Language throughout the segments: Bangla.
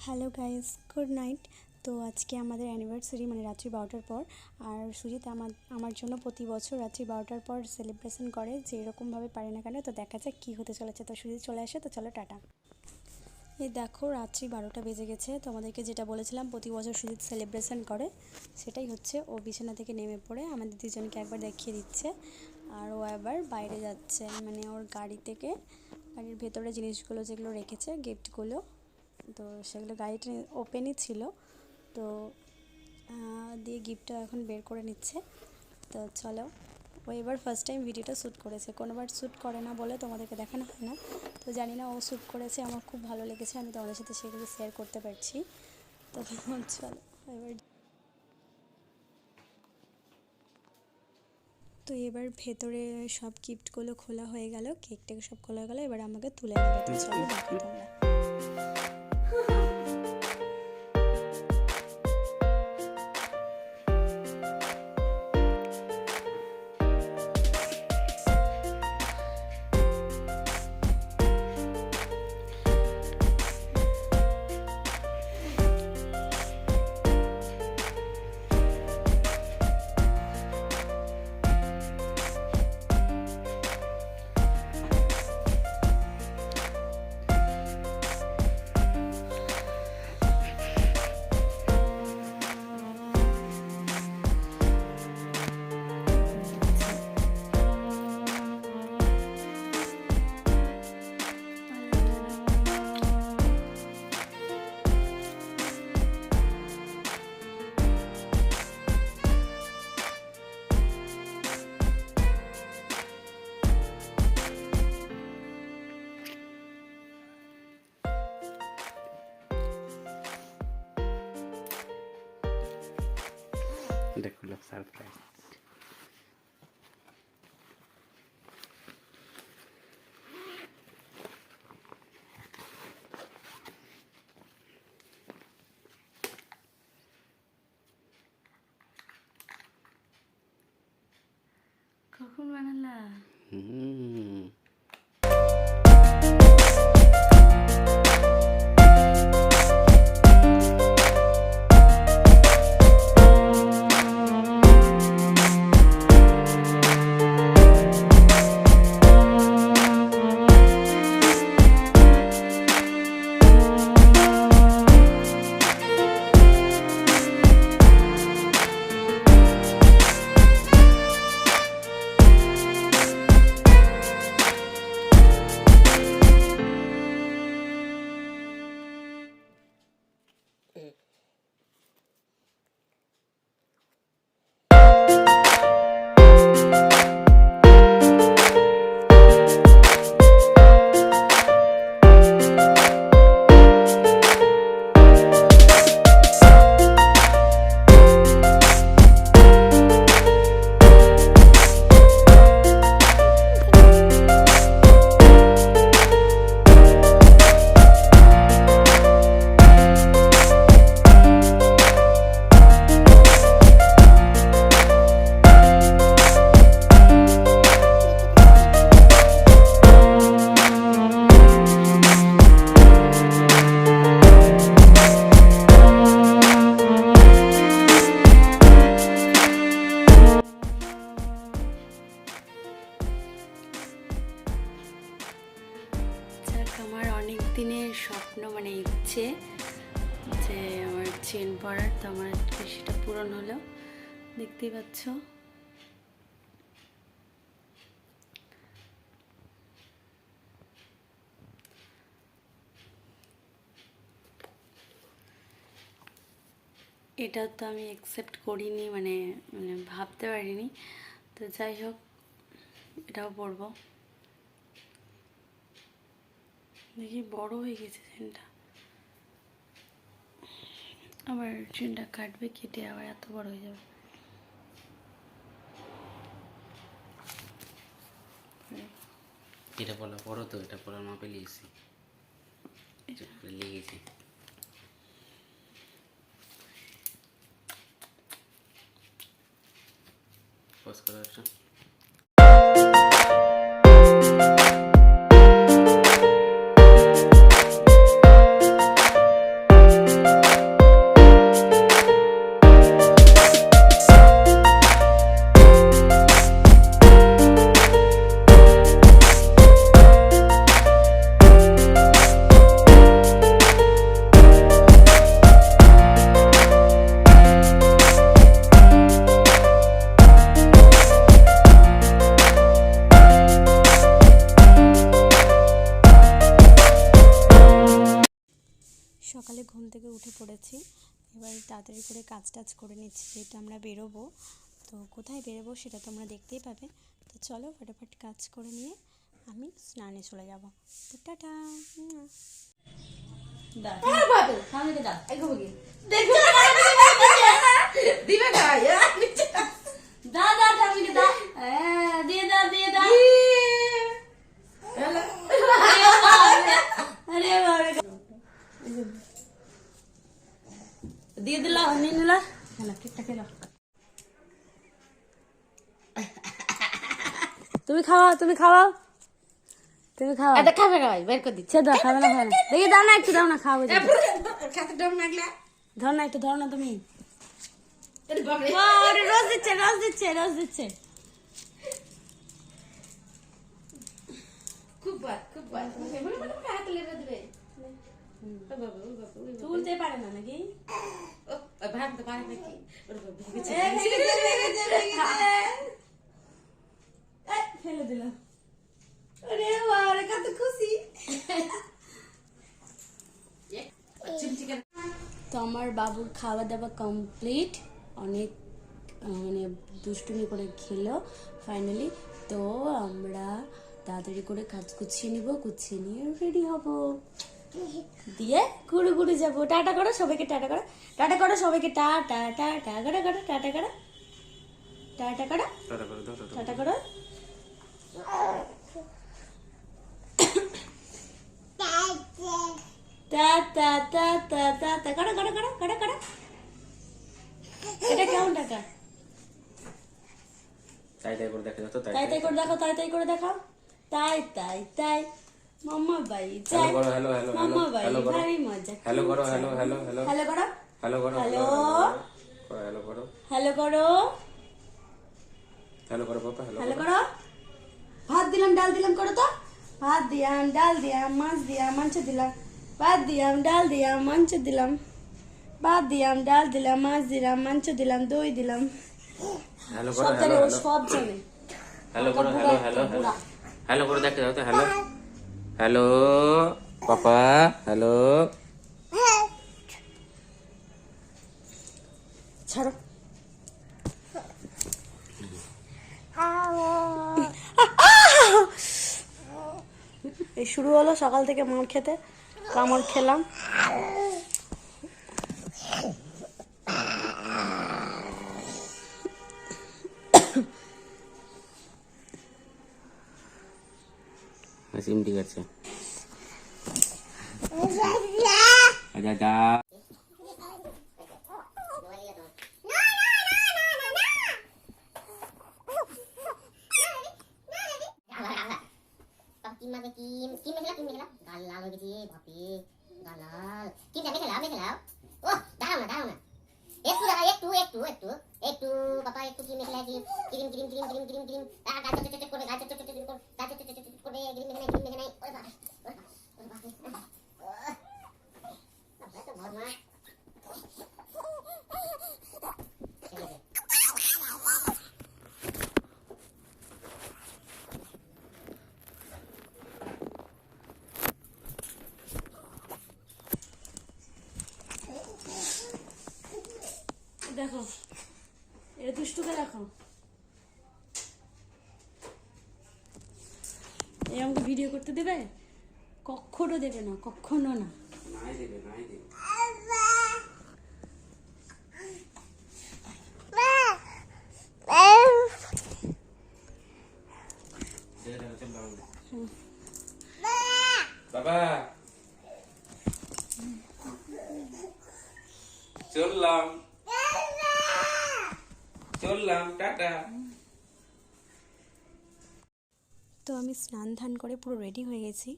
Hello guys, good night. তো আজকে আমাদের অ্যানিভার্সারি মানে রাত্রি বারোটার পর। আর সুজিত আমার আমার জন্য প্রতি বছর রাত্রি বারোটার পর সেলিব্রেশন করে যে এরকমভাবে পারে না কেন। তো দেখা যাক কী হতে চলেছে। তো সুজিত চলে আসে, তো চলো টাটা। এই দেখো, রাত্রি বারোটা বেজে গেছে। তো আমাদেরকে যেটা বলেছিলাম, প্রতি বছর সুজিত সেলিব্রেশন করে। সেটাই হচ্ছে, ও বিছানা থেকে নেমে পড়ে। আমাদের দুজনকে একবার দেখিয়ে দিচ্ছে। আর ও আবার বাইরে যাচ্ছে। মানে ওর গাড়ি থেকে, গাড়ির ভেতরে জিনিসগুলো যেগুলো রেখেছে গিফটগুলো তো সেগুলো গাড়িটা ওপেনই ছিল। তো দিয়ে গিফটটা এখন বের করে নিচ্ছে। তো চলো ও এবার ফার্স্ট টাইম ভিডিওটা শ্যুট করেছে। কোনোবার শ্যুট করে না বলে তোমাদেরকে দেখানো হয় না। তো জানি না ও শ্যুট করেছে আমার খুব ভালো লেগেছে আমি তোমাদের সাথে সেগুলো শেয়ার করতে পারছি। তো চলো এবার তো এবার ভেতরে সব গিফটগুলো খোলা হয়ে গেল কেক টেক সব খোলা হয়ে গেলো এবার আমাকে তুলে নেবে। তো চলো দেখো তোমরা। এটা খুলো সারপ্রাইজ কখন বানালা হুম পাচ্ছ এটা তো আমি অ্যাকসেপ্ট করিনি মানে মানে ভাবতে পারিনি। তো যাই হোক, এটাও পরবো। দেখি, বড় হয়ে গেছে চেনটা আবার চেনটা কাটবে, কেটে আবার এত বড় হয়ে যাবে। এটা পড়া পড়ো তো এটা পড়ার মাপে লিখেছি। লিখেছি। পজ করো ঘুম থেকে উঠে পড়েছি। এবার তাড়াতাড়ি করে কাজ টাজ করে নিচ্ছি যেহেতু আমরা বেরোবো। তো কোথায় বেরোবো সেটা তোমরা দেখতেই পাবে। তো চলো ফটাফট কাজ করে নিয়ে আমি স্নানে চলে যাব। তো টাটা উম। দা দা ঠাকুরকে দা হ্যাঁ দিয়ে দাও দিয়ে দাও আরে বাবারে দিয়ে দিলা নিয়ে নিলা খেলা কেকটা খেলা তুমি খাওয়াও তুমি খাওয়াও। তুমি খাওয়াও। এটা খাবে না ভাই বের করে দিচ্ছি। দাও খাবে না খাবে না। দেখি দাও না একটু দাও না যে। খাতে ডম লাগলা ধর না একটু ধর না তুমি। রোজ দিচ্ছে রোজ দিচ্ছে রোজ দিচ্ছে। খুব খুব হাতে লেগে দিবে। তুলতে পারে না নাকি? ভাত তো পারে নাকি ওর বাবা ভেঙেছে এই, ফেলে দিলাম আরে বাবা কত খুশি। তো আমার বাবুর খাওয়া দাওয়া কমপ্লিট। অনেক মানে দুষ্টুমি করে খেলো ফাইনালি তো আমরা তাড়াতাড়ি করে কাজ গুছিয়ে নিব গুছিয়ে নিয়ে রেডি হব। দিয়ে ঘুরে ঘুরে যাব। টাটা করো সবাইকে টাটা করো। টাটা করো সবাইকে টা টা টা টা করো করো টাটা করো। টাটা করো। টাটা করে টাটা করো। তা তা তা তা তা তা করো করো করো করো করো। এটা কেমন টাকা তাই তাই করে দেখা তাই তাই তাই। করে দেখাও তাই তাই করে দেখাও। তাই তাই তাই। মাম্মা বাই যাই। হ্যালো হ্যালো মাম্মা বাই ভারী মজা। হ্যালো করো হ্যালো হ্যালো হ্যালো হ্যালো করো। হ্যালো করো হ্যালো। হ্যালো করো হ্যালো করো। হ্যালো করো পাপা হ্যালো হ্যালো করো। ভাত দিলাম ডাল দিলাম করো তো। ভাত দিলাম ডাল দিলাম মাছ দিলাম মাংস দিলাম। ভাত দিলাম ডাল দিলাম মাংস দিলাম। ভাত দিলাম ডাল দিলাম মাছ দিলাম মাংস দিলাম দই দিলাম। হ্যালো করো জানে হ্যালো সব জানে হ্যালো করো হ্যালো হ্যালো বুড়া। হ্যালো করে দেখা যাচ্ছে হ্যালো। Hello papa hello. ছাড়ো। এই শুরু হলো সকাল থেকে মার খেতে। কামড় খেলাম। চিমটি কাটছে আচ্ছা। একটু একটু একটু, বাবা, একটু cream mekhela cream cream cream cream cream cream cream আ গাছ চট চট করে গাছ চট চট করে গাছ চট চট করে কিরিম মেখেলা কিরিম মেখেলা ওরে বাবা বাবা, ওরে বাবা দেখো। এটা দুষ্টুকে দেখো এ আমাকে ভিডিও করতে দেবে? কখনো দেবে না কখনো না। নাই দেবে নাই দেবে বাবা চললাম চললাম টাটা তো আমি স্নান ধান করে পুরো রেডি হয়ে গেছি।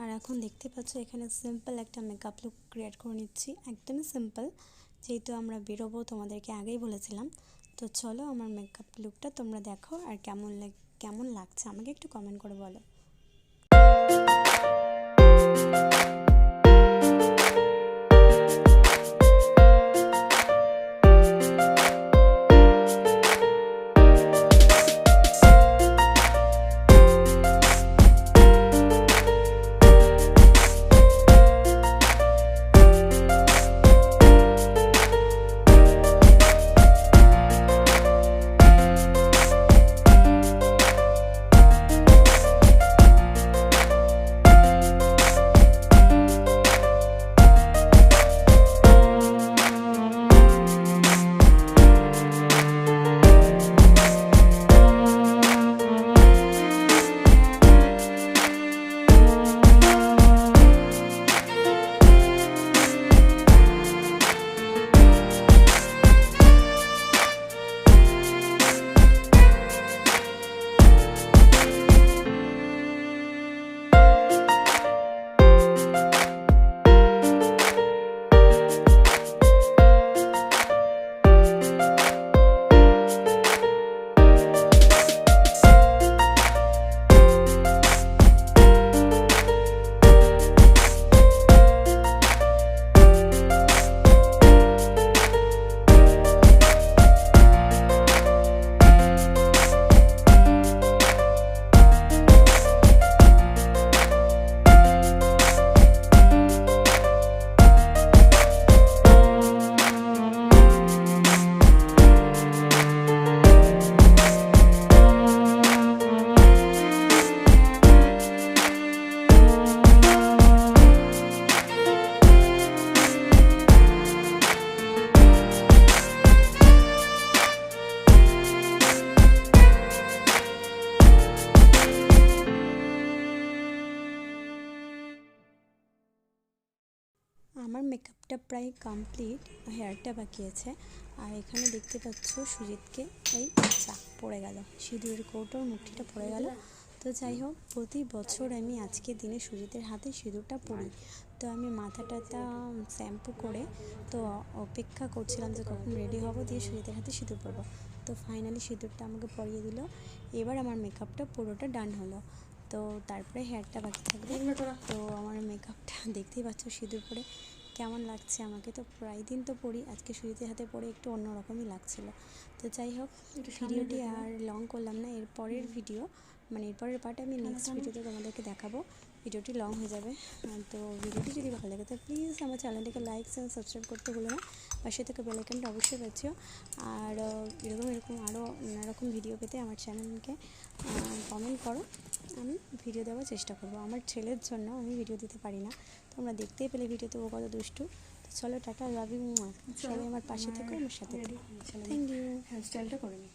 আর এখন দেখতে পাচ্ছ এখানে সিম্পল একটা মেকআপ লুক ক্রিয়েট করে নিচ্ছি। একদমই সিম্পল যেহেতু আমরা বেরোবো তোমাদেরকে আগেই বলেছিলাম। তো চলো আমার মেকআপ লুকটা তোমরা দেখো আর কেমন কেমন লাগছে আমাকে একটু কমেন্ট করে বলো। আমার মেকআপটা প্রায় কমপ্লিট হেয়ারটা বাকি আছে। আর এখানে দেখতে পাচ্ছ সুজিতকে এই চা পড়ে গেল। সিঁদুরের কৌটোর মুঠিটা পড়ে গেল। তো যাই হোক প্রতি বছর আমি আজকের দিনে সুজিতের হাতে সিঁদুরটা পরি। তো আমি মাথাটা শ্যাম্পু করে তো অপেক্ষা করছিলাম যে কখন রেডি হব দিয়ে সুজিতের হাতে সিঁদুর পরবো। তো ফাইনালি সিঁদুরটা আমাকে পরিয়ে দিল। এবার আমার মেকআপটা পুরোটা ডান হলো। তো তারপরে হেয়ারটা বাকি থাকবে। তো আমার মেকআপটা দেখতেই পাচ্ছ সিঁদুর পরে কেমন লাগছে আমাকে? তো প্রায় দিন তো পড়ি আজকে সুজিতের হাতে পরে একটু অন্যরকমই লাগছিল। তো যাই হোক ভিডিওটি আর লং করলাম না এর পরের ভিডিও মানে এরপরের পার্ট আমি নেক্সট ভিডিওতে তোমাদেরকে দেখাবো। ভিডিওটি লং হয়ে যাবে। তো ভিডিওটি যদি ভালো লাগে তো প্লিজ আমার চ্যানেলটিকে লাইক অ্যান্ড সাবস্ক্রাইব করতে ভুলো না। পাশে থেকে বেলাইকনটা অবশ্যই পাচ্ছ আর এরকম এরকম আরও নানা রকম ভিডিও পেতে আমার চ্যানেলকে কমেন্ট করো। আমি ভিডিও দেওয়ার চেষ্টা করব। আমার ছেলের জন্য আমি ভিডিও দিতে পারি না। তোমরা দেখতেই পেলে ভিডিওতে ও কত দুষ্টু। তো চলো টাটা লাভ ইউ সবাই আমার পাশে থেকো আমার সাথে থ্যাংক ইউ হেয়ারস্টাইলটা করে নিই।